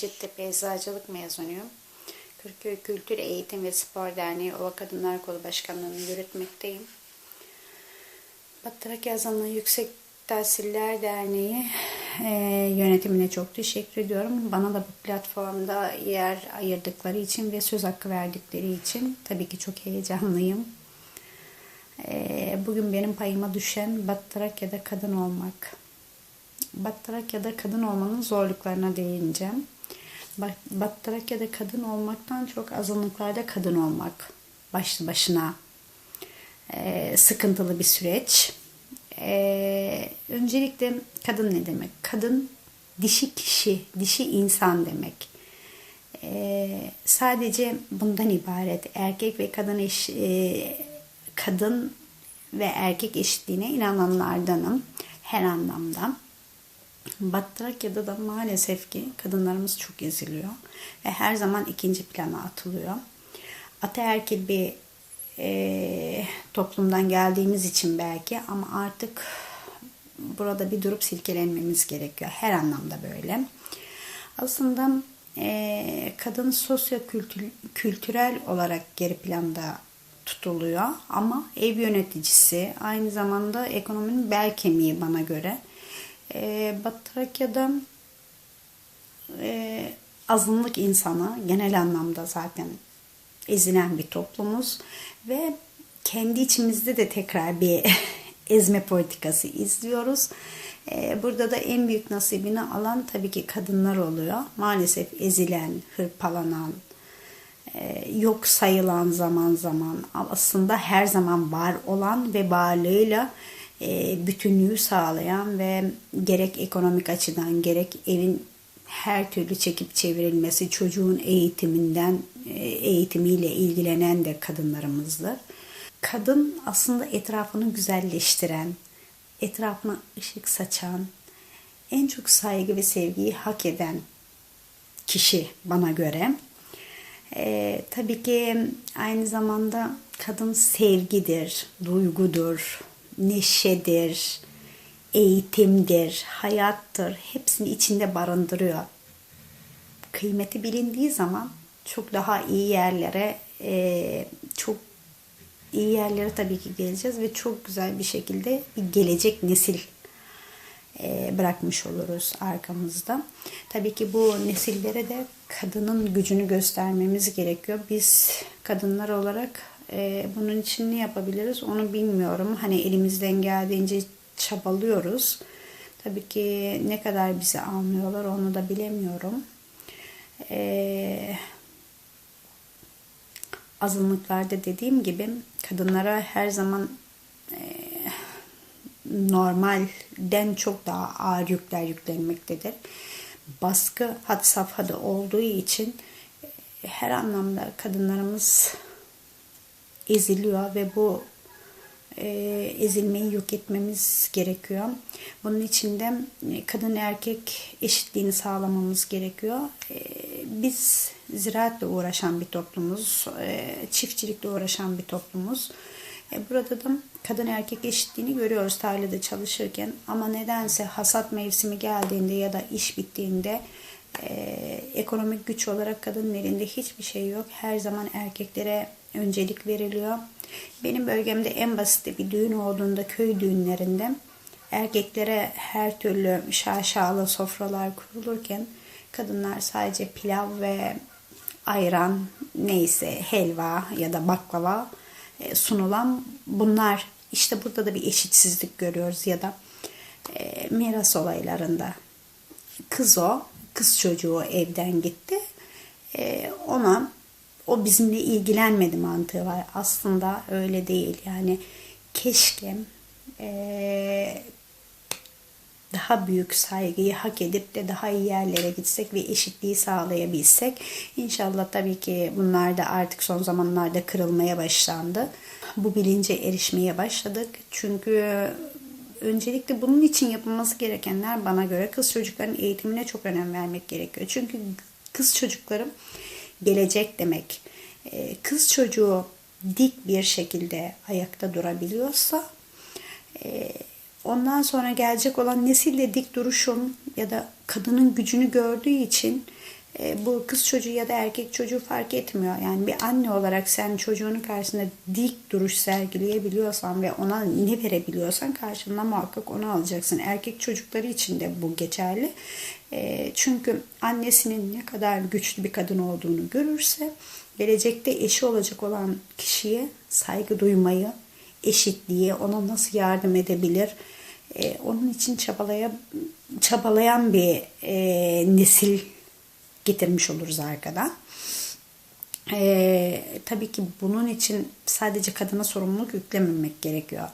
Hacettepe Eczacılık mezunuyum. Kırköy Kültür Eğitim ve Spor Derneği Ova Kadınlar Kolu Başkanlığı'nı yürütmekteyim. Batı Trakya Azamlı Yüksek Tahsiller Derneği e, yönetimine çok teşekkür ediyorum. Bana da bu platformda yer ayırdıkları için ve söz hakkı verdikleri için tabii ki çok heyecanlıyım. E, bugün benim payıma düşen Batı Trakya'da kadın olmak. Batı Trakya'da kadın olmanın zorluklarına değineceğim. Batı Trakya'da kadın olmaktan çok azınlıklarda kadın olmak başlı başına e, sıkıntılı bir süreç. E, öncelikle kadın ne demek? Kadın dişi kişi, dişi insan demek. E, sadece bundan ibaret. Erkek ve kadın eş, e, kadın ve erkek eşitliğine inananlardanım her anlamda. Batı Trakya'da da maalesef ki kadınlarımız çok eziliyor ve her zaman ikinci plana atılıyor. Ataerkil bir e, toplumdan geldiğimiz için belki ama artık burada bir durup silkelenmemiz gerekiyor. Her anlamda böyle. Aslında e, kadın sosyo-kültürel olarak geri planda tutuluyor ama ev yöneticisi aynı zamanda ekonominin bel kemiği bana göre. E, Batı Trakya'da e, azınlık insanı genel anlamda zaten ezilen bir toplumuz ve kendi içimizde de tekrar bir ezme politikası izliyoruz. Ee, burada da en büyük nasibini alan tabii ki kadınlar oluyor. Maalesef ezilen, hırpalanan, e, yok sayılan zaman zaman aslında her zaman var olan ve varlığıyla bütünlüğü sağlayan ve gerek ekonomik açıdan gerek evin her türlü çekip çevrilmesi, çocuğun eğitiminden e, eğitimiyle ilgilenen de kadınlarımızdır. Kadın aslında etrafını güzelleştiren, etrafına ışık saçan, en çok saygı ve sevgiyi hak eden kişi bana göre. Ee, tabii ki aynı zamanda kadın sevgidir, duygudur, neşedir, eğitimdir, hayattır. Hepsini içinde barındırıyor. Kıymeti bilindiği zaman çok daha iyi yerlere, e, çok iyi yerlere tabii ki geleceğiz ve çok güzel bir şekilde bir gelecek nesil e, bırakmış oluruz arkamızda. Tabii ki bu nesillere de kadının gücünü göstermemiz gerekiyor. Biz kadınlar olarak e, bunun için ne yapabiliriz onu bilmiyorum. Hani elimizden geldiğince çabalıyoruz. Tabii ki ne kadar bizi almıyorlar onu da bilemiyorum. Ee, azınlıklarda dediğim gibi kadınlara her zaman e, normalden çok daha ağır yükler yüklenmektedir. Baskı had safhada olduğu için e, her anlamda kadınlarımız eziliyor ve bu e, ezilmeyi yok etmemiz gerekiyor. Bunun için de e, kadın erkek eşitliğini sağlamamız gerekiyor. E, biz ziraatle uğraşan bir toplumuz, e, çiftçilikle uğraşan bir toplumuz. E, burada da kadın erkek eşitliğini görüyoruz tarlada çalışırken ama nedense hasat mevsimi geldiğinde ya da iş bittiğinde e, ekonomik güç olarak kadının elinde hiçbir şey yok. Her zaman erkeklere öncelik veriliyor. Benim bölgemde en basit bir düğün olduğunda köy düğünlerinde erkeklere her türlü şaşalı sofralar kurulurken kadınlar sadece pilav ve ayran neyse helva ya da baklava e, sunulan bunlar. İşte burada da bir eşitsizlik görüyoruz ya da e, miras olaylarında. Kız o kız çocuğu evden gitti. E, ona o bizimle ilgilenmedi mantığı var. Aslında öyle değil. Yani keşke ee, daha büyük saygıyı hak edip de daha iyi yerlere gitsek ve eşitliği sağlayabilsek. İnşallah tabii ki bunlar da artık son zamanlarda kırılmaya başlandı. Bu bilince erişmeye başladık. Çünkü öncelikle bunun için yapılması gerekenler bana göre kız çocukların eğitimine çok önem vermek gerekiyor. Çünkü kız çocukları gelecek demek. Ee, kız çocuğu dik bir şekilde ayakta durabiliyorsa e, ondan sonra gelecek olan nesille dik duruşun ya da kadının gücünü gördüğü için E, bu kız çocuğu ya da erkek çocuğu fark etmiyor. Yani bir anne olarak sen çocuğunun karşısında dik duruş sergileyebiliyorsan ve ona ne verebiliyorsan karşılığında muhakkak onu alacaksın. Erkek çocukları için de bu geçerli. E, çünkü annesinin ne kadar güçlü bir kadın olduğunu görürse gelecekte eşi olacak olan kişiye saygı duymayı, eşitliği, ona nasıl yardım edebilir, e, onun için çabalaya, çabalayan bir e, nesil getirmiş oluruz arkadan. E, tabii ki bunun için sadece kadına sorumluluk yüklememek gerekiyor.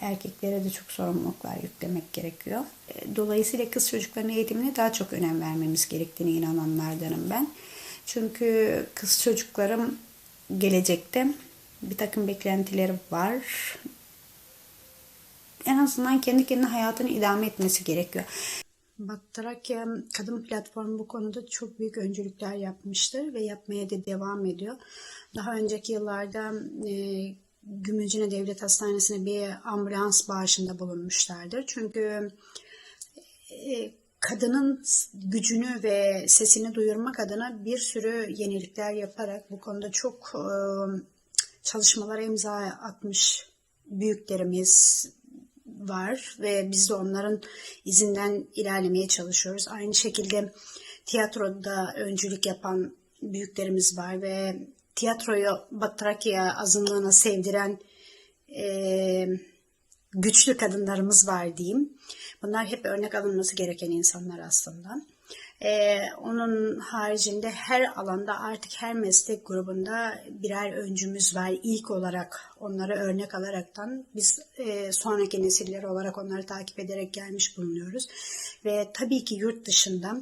Erkeklere de çok sorumluluklar yüklemek gerekiyor. E, dolayısıyla kız çocuklarının eğitimine daha çok önem vermemiz gerektiğine inananlardanım ben. Çünkü kız çocuklarım gelecekte bir takım beklentileri var. En azından kendi kendine hayatını idame etmesi gerekiyor. Bak Trakya Kadın Platformu bu konuda çok büyük öncülükler yapmıştır ve yapmaya da devam ediyor. Daha önceki yıllarda e, Gümülcine Devlet Hastanesi'ne bir ambulans bağışında bulunmuşlardır. Çünkü e, kadının gücünü ve sesini duyurmak adına bir sürü yenilikler yaparak bu konuda çok e, çalışmalara imza atmış büyüklerimiz var ve biz de onların izinden ilerlemeye çalışıyoruz. Aynı şekilde tiyatroda öncülük yapan büyüklerimiz var ve tiyatroyu Batrakya azınlığına sevdiren e, güçlü kadınlarımız var diyeyim. Bunlar hep örnek alınması gereken insanlar aslında. Ee, onun haricinde her alanda artık her meslek grubunda birer öncümüz var. İlk olarak onları örnek alaraktan biz e, sonraki nesiller olarak onları takip ederek gelmiş bulunuyoruz. Ve tabii ki yurt dışında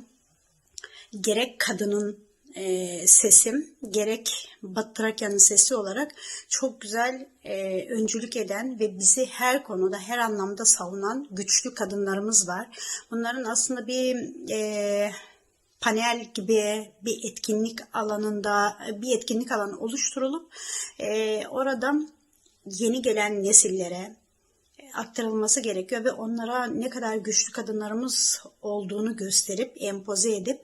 gerek kadının e, sesim gerek Batı sesi olarak çok güzel e, öncülük eden ve bizi her konuda her anlamda savunan güçlü kadınlarımız var. Bunların aslında bir e, panel gibi bir etkinlik alanında bir etkinlik alanı oluşturulup e, orada yeni gelen nesillere aktarılması gerekiyor ve onlara ne kadar güçlü kadınlarımız olduğunu gösterip empoze edip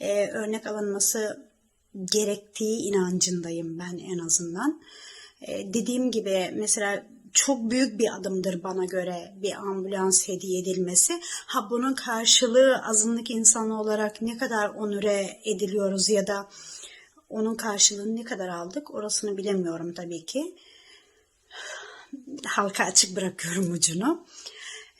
e, örnek alınması gerektiği inancındayım ben en azından. E, dediğim gibi mesela çok büyük bir adımdır bana göre bir ambulans hediye edilmesi. Ha bunun karşılığı azınlık insanı olarak ne kadar onure ediliyoruz ya da onun karşılığını ne kadar aldık orasını bilemiyorum tabii ki. Halka açık bırakıyorum ucunu.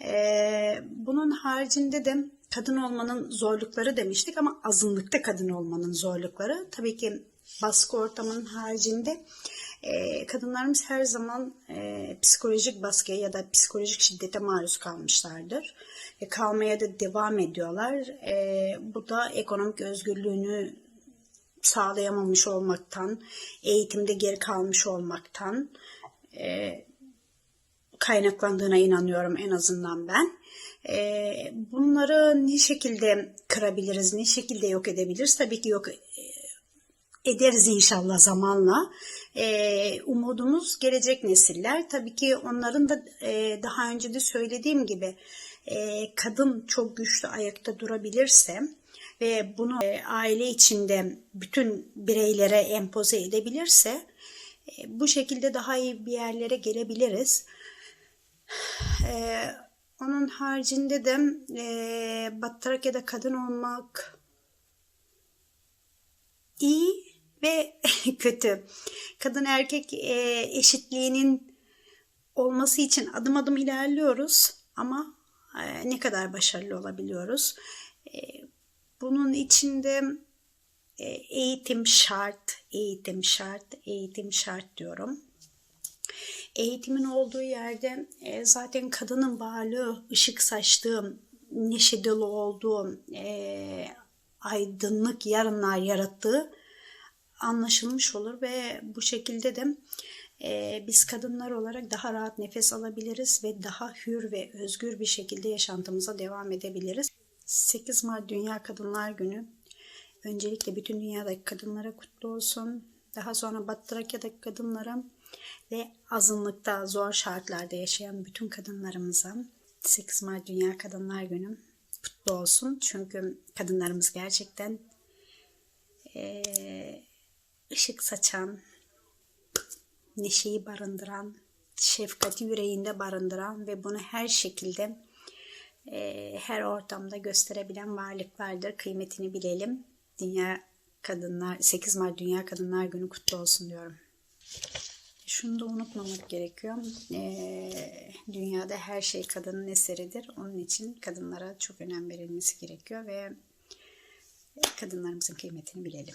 Ee, bunun haricinde de kadın olmanın zorlukları demiştik ama azınlıkta kadın olmanın zorlukları. Tabii ki baskı ortamının haricinde e, kadınlarımız her zaman e, psikolojik baskıya ya da psikolojik şiddete maruz kalmışlardır. E, kalmaya da devam ediyorlar. E, bu da ekonomik özgürlüğünü sağlayamamış olmaktan, eğitimde geri kalmış olmaktan e, kaynaklandığına inanıyorum en azından ben. E, bunları ne şekilde kırabiliriz, ne şekilde yok edebiliriz? Tabii ki yok ederiz inşallah zamanla. E, umudumuz gelecek nesiller. Tabii ki onların da e, daha önce de söylediğim gibi e, kadın çok güçlü ayakta durabilirse ve bunu e, aile içinde bütün bireylere empoze edebilirse e, bu şekilde daha iyi bir yerlere gelebiliriz. E, onun haricinde de e, Batı Trakya'da kadın olmak iyi ve kötü. Kadın erkek e, eşitliğinin olması için adım adım ilerliyoruz ama e, ne kadar başarılı olabiliyoruz? E, bunun içinde e, eğitim şart, eğitim şart, eğitim şart diyorum. Eğitimin olduğu yerde e, zaten kadının varlığı, ışık saçtığı, neşe dolu olduğu, e, aydınlık yarınlar yarattığı anlaşılmış olur ve bu şekilde de e, biz kadınlar olarak daha rahat nefes alabiliriz ve daha hür ve özgür bir şekilde yaşantımıza devam edebiliriz. 8 Mart Dünya Kadınlar Günü öncelikle bütün dünyadaki kadınlara kutlu olsun. Daha sonra Batı Trakya'daki kadınlara ve azınlıkta zor şartlarda yaşayan bütün kadınlarımıza 8 Mart Dünya Kadınlar Günü kutlu olsun. Çünkü kadınlarımız gerçekten eee, ışık saçan, neşeyi barındıran, şefkati yüreğinde barındıran ve bunu her şekilde eee, her ortamda gösterebilen varlıklardır. Kıymetini bilelim. Dünya Kadınlar 8 Mart Dünya Kadınlar Günü kutlu olsun diyorum. Şunu da unutmamak gerekiyor. Eee, dünyada her şey kadının eseridir. Onun için kadınlara çok önem verilmesi gerekiyor ve kadınlarımızın kıymetini bilelim.